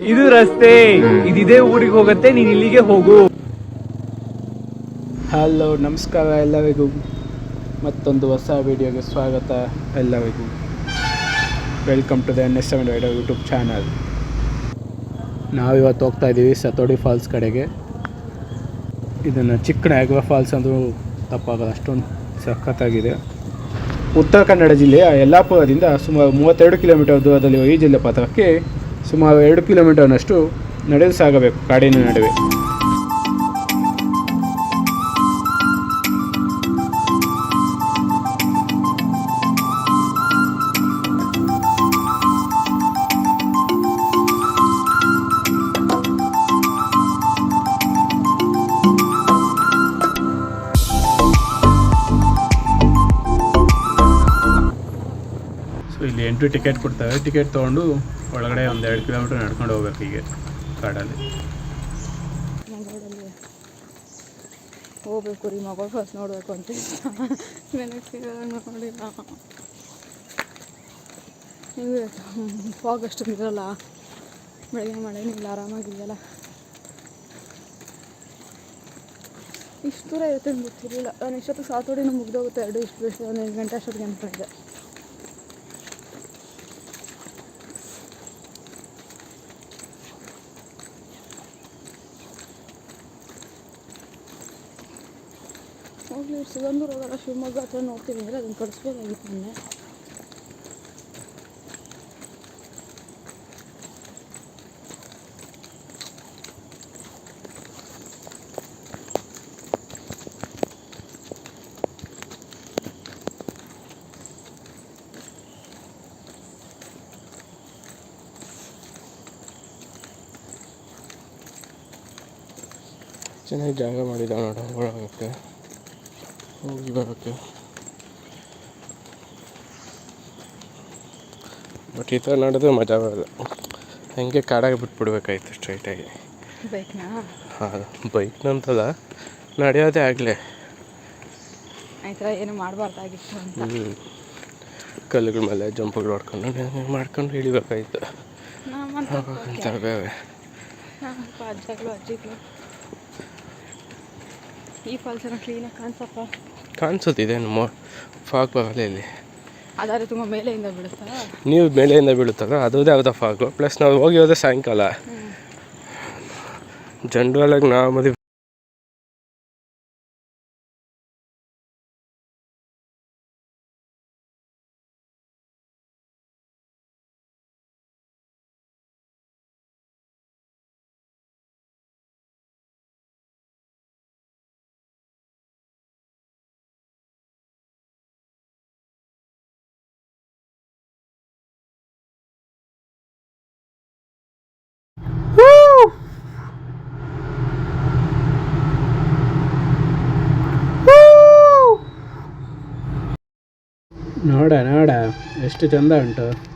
ಇದು ರಸ್ತೆ. ಇದಿದೆ ಊರಿಗೆ ಹೋಗುತ್ತೆ, ನೀನ್ ಇಲ್ಲಿಗೆ ಹೋಗು. ಹಲೋ ನಮಸ್ಕಾರ ಎಲ್ಲರಿಗೂ. ಮತ್ತೊಂದು ಹೊಸ ವಿಡಿಯೋಗೆ ಸ್ವಾಗತ ಎಲ್ಲರಿಗೂ. Welcome to the N S seven rider YouTube channel ನಾವಿವತ್ತು ಹೋಗ್ತಾ ಇದ್ದೀವಿ ಸತೋಡಿ ಫಾಲ್ಸ್ ಕಡೆಗೆ. ಇದನ್ನು ಚಿಕ್ಕ ನಯಾಗ್ರಾ ಫಾಲ್ಸ್ ಅಂದರೂ ತಪ್ಪಾಗಲ್ಲ, ಅಷ್ಟೊಂದು ಸಖತ್ತಾಗಿದೆ. ಉತ್ತರ ಕನ್ನಡ ಜಿಲ್ಲೆಯ ಯಲ್ಲಾಪುರದಿಂದ ಸುಮಾರು ಮೂವತ್ತೆರಡು ಕಿಲೋಮೀಟರ್ ದೂರದಲ್ಲಿರುವ ಈ ಜಲಪಾತಕ್ಕೆ ಸುಮಾರು ಎರಡು ಕಿಲೋಮೀಟರ್ನಷ್ಟು ನಡೆದು ಸಾಗಬೇಕು ಕಾಡಿನ ನಡುವೆ. ಇಲ್ಲಿ ಎಂಟ್ರಿ ಟಿಕೆಟ್ ಕೊಡ್ತವೆ ಟಿಕೆಟ್ ತೊಗೊಂಡು ಒಳಗಡೆ ಒಂದು ಎರಡು ಕಿಲೋಮೀಟರ್ ನಡ್ಕೊಂಡು ಹೋಗ್ಬೇಕು ಹೀಗೆ ಕಾಡಲ್ಲಿ. ಹೋಗ್ಬೇಕು ರೀ, ಮಗಳು ಫಸ್ಟ್ ನೋಡಬೇಕು ಅಂತ ನೋಡಿಲ್ಲ. ಹಿಂಗೆ ಫಾಗ್ ಅಷ್ಟು ಇರಲ್ಲ. ಬೆಳಗ್ಗೆ ಮಳೆನಿಲ್ಲ ಆರಾಮಾಗಿದೆಯಲ್ಲ. ಇಷ್ಟು ದೂರ ಇರುತ್ತೆ ಗೊತ್ತಿರಲಿಲ್ಲ. ನಾನು ಇಷ್ಟೊತ್ತು ಸಾತೋಡಿನೂ ಮುಗ್ದೋಗುತ್ತೆ. ಎರಡು ಇಷ್ಟು ಬೇಸಿಗೆ ಒಂದು ಎಂಟು ಗಂಟೆ ಅಷ್ಟೊತ್ತಿಗೆ ಅನ್ಕೊಂಡಿದ್ದೆ. ಹೋಗ್ಲಿ ಸಿಗಂದೂರು ಹೋಗಲ್ಲ ಶಿವಮೊಗ್ಗ ಹತ್ರ ನೋಡ್ತೀವಿ ಅಂದರೆ ಅದನ್ನು ಕಳಿಸ್ಬೋದಾಗಿತ್ತು ಮೊನ್ನೆ ಚೆನ್ನಾಗಿ ಜಾಗ ಮಾಡಿದ ನೋಡ ಒಳಗಕ್ಕೆ ಹೋಗಿ ಬರೋಕ್ಕೆ. ಬಟ್ ಈ ಥರ ನಡೆದ್ರೆ ಮಜಾ ಬರೋದು ಹಂಗೆ ಕಾಡಾಗಿ ಬಿಟ್ಬಿಡ್ಬೇಕಾಯ್ತು ಸ್ಟ್ರೈಟಾಗಿ ಬೈಕ್ನಾ ಹಾಂ ಬೈಕ್ನಂತದ ನಡೆಯೋದೇ ಆಗಲೇ. ಏನು ಮಾಡಬಾರ್ದಾಗಿತ್ತು ಅಂತ. ಹ್ಞೂ ಕಲ್ಲುಗಳ ಮೇಲೆ ಜಂಪ್ಗಳು ಹೊಡ್ಕೊಂಡು ಹಂಗೆ ಮಾಡ್ಕೊಂಡು ಇಳಿಬೇಕಾಯ್ತು. ಅಜ್ಜಗಳು ಅಜ್ಜಿಗಳು. ಈ ಫಾಲ್ಸ್ ಏನೋ ಕ್ಲೀನಾಗಿ ಕಾಣಿಸಪ್ಪ. ಕಾಣಿಸುತ್ತಿದೆ ನಮ್ಮ ಫಾಗ್ ಬರಲ್ಲ ಇಲ್ಲಿ ಅದಾದ್ರೆ ತುಂಬ ಮೇಲೆಯಿಂದ ಬೀಳುತ್ತಾ? ನೀವು ಮೇಲೆಯಿಂದ ಬೀಳುತ್ತಲ್ಲ ಅದೇ ಯಾವುದೋ ಫಾಗು ಪ್ಲಸ್ ನಾವು ಹೋಗಿ ಹೋದ್ರೆ ಸಾಯಂಕಾಲ. ಜನರಲಾಗಿ ನಾವು ಮದುವೆ ನೋಡ ನೋಡ. ಎಷ್ಟು ಚಂದ ಉಂಟು.